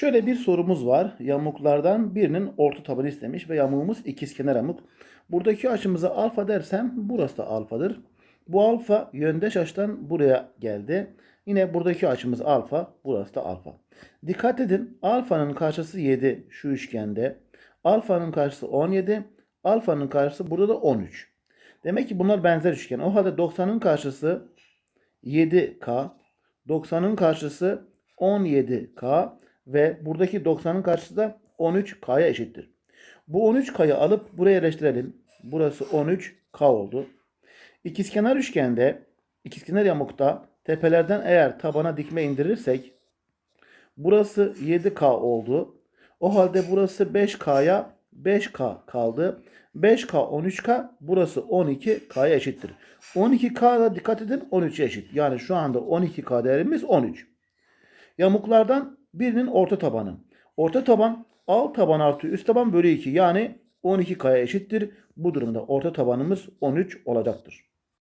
Şöyle bir sorumuz var. Yamuklardan birinin orta tabanı istemiş ve yamuğumuz ikizkenar yamuk. Buradaki açımıza alfa dersem burası da alfadır. Bu alfa yöndeş açıdan buraya geldi. Yine buradaki açımız alfa, burası da alfa. Dikkat edin alfanın karşısı 7 şu üçgende. Alfanın karşısı 17, alfanın karşısı burada da 13. Demek ki bunlar benzer üçgen. O halde 90'ın karşısı 7K, 90'ın karşısı 17K ve buradaki 90'ın karşısı da 13K'ya eşittir. Bu 13K'yı alıp buraya yerleştirelim. Burası 13K oldu. İkizkenar üçgende, ikizkenar yamukta tepelerden eğer tabana dikme indirirsek burası 7K oldu. O halde burası 5K'ya 5K kaldı. 5K 13K burası 12K'ya eşittir. 12K'da dikkat edin 13'e eşit. Yani şu anda 12K değerimiz 13. Yamuklardan birinin orta tabanı. Orta taban alt taban artı üst taban bölü 2 yani 12K'ya eşittir. Bu durumda orta tabanımız 13 olacaktır.